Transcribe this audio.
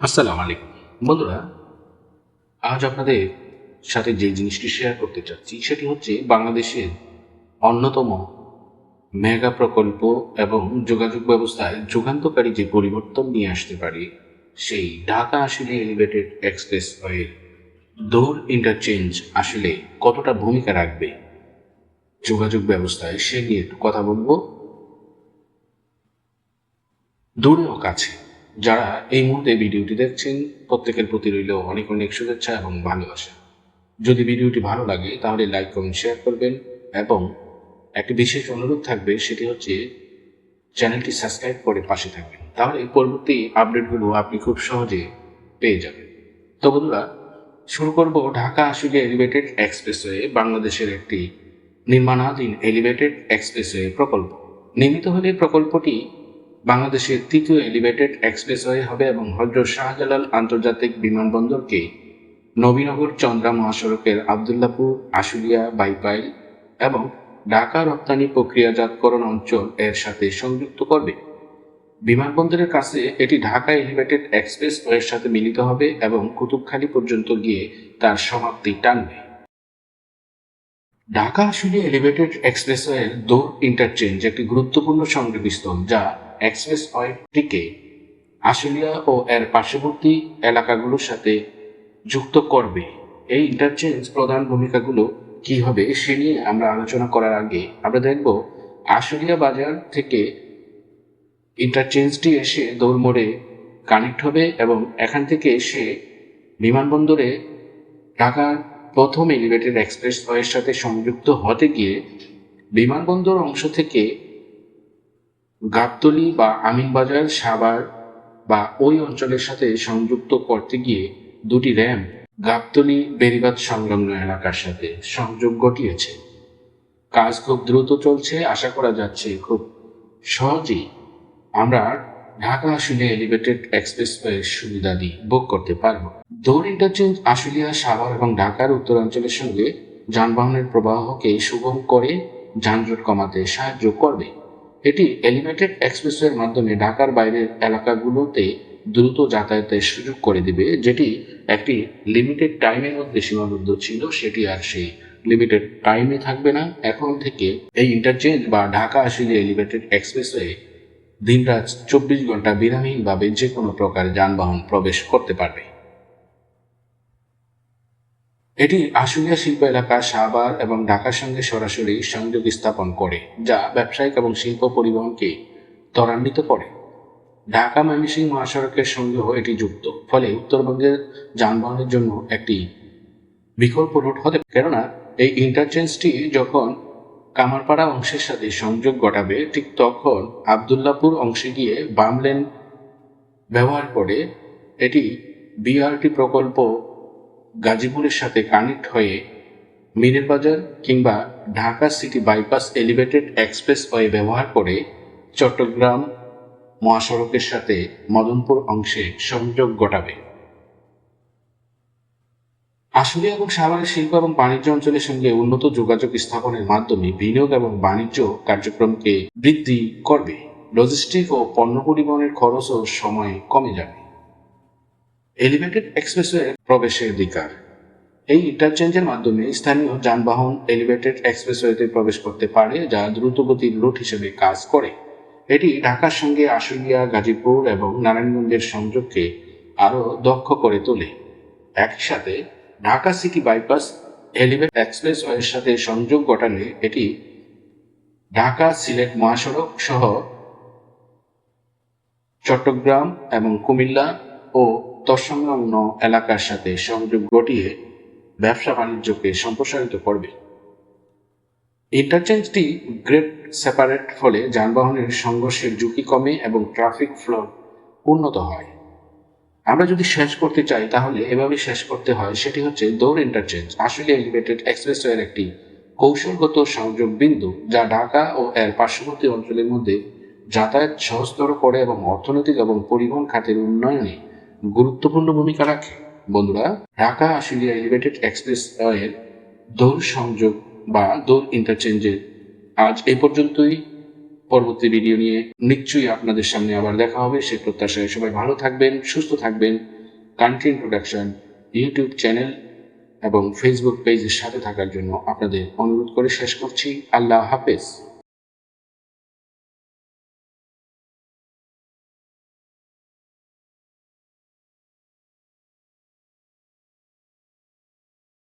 আসসালামু আলাইকুম। বন্ধুরা, আজ আপনাদের সাথে যে জিনিসটি শেয়ার করতে চাচ্ছি, সেটি হচ্ছে বাংলাদেশের অন্যতম মেগা প্রকল্প এবং যোগাযোগ ব্যবস্থায় যুগান্তকারী যে পরিবর্তন নিয়ে আসতে পারে, সেই ঢাকা আসলে এলিভেটেড এক্সপ্রেস ওয়ে দৌড় ইন্টারচেঞ্জ আসলে কতটা ভূমিকা রাখবে যোগাযোগ ব্যবস্থায়, সে নিয়ে একটু কথা বলব। দূরে ও কাছে। যারা এই মুহূর্তে ভিডিওটি দেখছেন, প্রত্যেকের প্রতি রইল অনেক অনেক শুভেচ্ছা এবং ভালোবাসা। যদি ভিডিওটি ভালো লাগে, তাহলে লাইক, কমেন্ট, শেয়ার করবেন এবং একটি বিশেষ অনুরোধ থাকবে, সেটি হচ্ছে চ্যানেলটি সাবস্ক্রাইব করে পাশে থাকবেন। তাহলে পরবর্তী আপডেটগুলো আপনি খুব সহজে পেয়ে যাবেন। তো বন্ধুরা, শুরু করব ঢাকা আসলে এলিভেটেড এক্সপ্রেসওয়ে বাংলাদেশের একটি নির্মাণাধীন এলিভেটেড এক্সপ্রেসওয়ে প্রকল্প। নির্মিত হলে প্রকল্পটি বাংলাদেশের তৃতীয় এলিভেটেড এক্সপ্রেসওয়ে হবে এবং হজরত শাহজালাল আন্তর্জাতিক বিমানবন্দরকে নবীনগর চন্দ্রা মহাসড়কের আবদুল্লাপুর, আশুলিয়া, বাইপাইল এবং ঢাকা রপ্তানি প্রক্রিয়াজাতকরণ অঞ্চল এর সাথে সংযুক্ত করবে। বিমানবন্দরের কাছে এটি ঢাকা এলিভেটেড এক্সপ্রেস ওয়ের সাথে মিলিত হবে এবং কুতুবখালী পর্যন্ত গিয়ে তার সমাপ্তি টানবে। ঢাকা আসলে এলিভেটেড এক্সপ্রেসওয়ের দৌড় ইন্টারচেঞ্জ একটি গুরুত্বপূর্ণ সংযোগস্থল যা এক্সপ্রেস ওয়েটিকে আশুলিয়া ও এর পার্শ্ববর্তী এলাকাগুলোর সাথে যুক্ত করবে। এই ইন্টারচেঞ্জ প্রধান ভূমিকাগুলো কি হবে সে নিয়ে আমরা আলোচনা করার আগে আমরা দেখব আশুলিয়া বাজার থেকে ইন্টারচেঞ্জটি এসে দৌড়মোড়ে কানেক্ট হবে এবং এখান থেকে এসে বিমানবন্দরে ঢাকার প্রথম এলিভেটেড এক্সপ্রেস ওয়ের সাথে সংযুক্ত হতে গিয়ে বিমানবন্দর অংশ থেকে গাবতলি বা আমিনবাজার, সাভার বা ওই অঞ্চলের সাথে সংযুক্ত করতে গিয়ে দুটি র্যাম্প গাবতলি বেরিবাদ সংলগ্ন এলাকার সাথে সংযোগ ঘটিয়েছে। কাজ খুব দ্রুত চলছে, আশা করা যাচ্ছে খুব সহজেই আমরা ঢাকা আসলে এলিভেটেড এক্সপ্রেসওয়ের সুবিধাদি ভোগ করতে পারব। দৌড় ইন্টারচেঞ্জ আশুলিয়া, সাভার এবং ঢাকার উত্তরাঞ্চলের সঙ্গে যানবাহনের প্রবাহকে সুগম করে যানজট কমাতে সাহায্য করবে। এটি এলিভেটেড এক্সপ্রেসওয়ের মাধ্যমে ঢাকার বাইরের এলাকাগুলোতে দ্রুত যাতায়াতের সুযোগ করে দিবে, যেটি একটি লিমিটেড টাইমের মধ্যে সীমাবদ্ধ ছিল, সেটি আর সেই লিমিটেড টাইমে থাকবে না। এখন থেকে এই ইন্টারচেঞ্জ বা ঢাকা আসলে এলিভেটেড এক্সপ্রেসওয়ে দিনরাত চব্বিশ ঘণ্টা বিরামহীনভাবে যে কোনো প্রকার যানবাহন প্রবেশ করতে পারবে। এটি আশুলিয়া শিল্প এলাকা সাভার এবং ঢাকার সঙ্গে সরাসরি সংযোগ স্থাপন করে, যা ব্যবসায়িক এবং শিল্প পরিবহনকে ত্বরান্বিত করে। ঢাকা ময়মনসিংহ মহাসড়কের সঙ্গেও এটি যুক্ত, ফলে উত্তরবঙ্গের যানবাহনের জন্য একটি বিকল্প রুট হতে কেননা, এই ইন্টারচেঞ্জটি যখন কামারপাড়া অংশের সাথে সংযোগ ঘটাবে, ঠিক তখন আবদুল্লাপুর অংশে গিয়ে বাম লেন ব্যবহার করে এটি বিআরটি প্রকল্প গাজীপুরের সাথে কানেক্ট হয়ে মিনের বাজার কিংবা Dhaka city bypass elevated expressway ব্যবহার করে চট্টগ্রাম মহাসড়কের সাথে মদনপুর অংশে সংযোগ ঘটাবে। আশুলিয়া এবং সাভারের শিল্প এবং বাণিজ্য অঞ্চলের সঙ্গে উন্নত যোগাযোগ স্থাপনের মাধ্যমে বিনিয়োগ এবং বাণিজ্য কার্যক্রমকে বৃদ্ধি করবে। লজিস্টিক ও পণ্য পরিবহনের খরচ ও সময় কমে যাবে। এলিভেটেড এক্সপ্রেসওয়ে প্রবেশের অধিকার এই ইন্টারচেঞ্জের মাধ্যমে স্থানীয় যানবাহন এলিভেটেড এক্সপ্রেসওয়েতে প্রবেশ করতে পারে, যা দ্রুতগতির রুট হিসেবে কাজ করে। এটি ঢাকার সঙ্গে আশুলিয়া, গাজীপুর এবং নারায়ণগঞ্জের সংযোগকে আরও দক্ষ করে তোলে। একই সাথে ঢাকা সিটি বাইপাস এলিভেট এক্সপ্রেসওয়ের সাথে সংযোগ ঘটালে এটি ঢাকা সিলেট মহাসড়ক সহ চট্টগ্রাম এবং কুমিল্লা ও তৎসংলগ্ন এলাকার সাথে সংযোগ ঘটিয়ে ব্যবসা বাণিজ্যকে সম্প্রসারিত করবে। ইন্টারচেঞ্জটি গ্রেট সেপারেট ফলে যানবাহনের সংঘর্ষের ঝুঁকি কমে এবং ট্রাফিক ফ্লো উন্নত হয়। আমরা যদি শেষ করতে চাই, তাহলে এভাবে শেষ করতে হয়, সেটি হচ্ছে দৌড় ইন্টারচেঞ্জ, আসলে এলিভেটেড এক্সপ্রেসওয়ের একটি কৌশলগত সংযোগ বিন্দু, যা ঢাকা ও এর পার্শ্ববর্তী অঞ্চলের মধ্যে যাতায়াত সহজতর করে এবং অর্থনৈতিক এবং পরিবহন খাতের উন্নয়নে গুরুত্বপূর্ণ ভূমিকা রাখে। বন্ধুরা, ঢাকা আশুলিয়া এলিভেটেড এক্সপ্রেস ওয়ের দৌড় সংযোগ বা দৌড় ইন্টারচেঞ্জের আজ এ পর্যন্তই। পরবর্তী ভিডিও নিয়ে নিশ্চয়ই আপনাদের সামনে আবার দেখা হবে। সে প্রত্যাশায় সবাই ভালো থাকবেন, সুস্থ থাকবেন। কান্ট্রি প্রোডাকশন ইউটিউব চ্যানেল এবং ফেসবুক পেজের সাথে থাকার জন্য আপনাদের অনুরোধ করে শেষ করছি। আল্লাহ হাফেজ।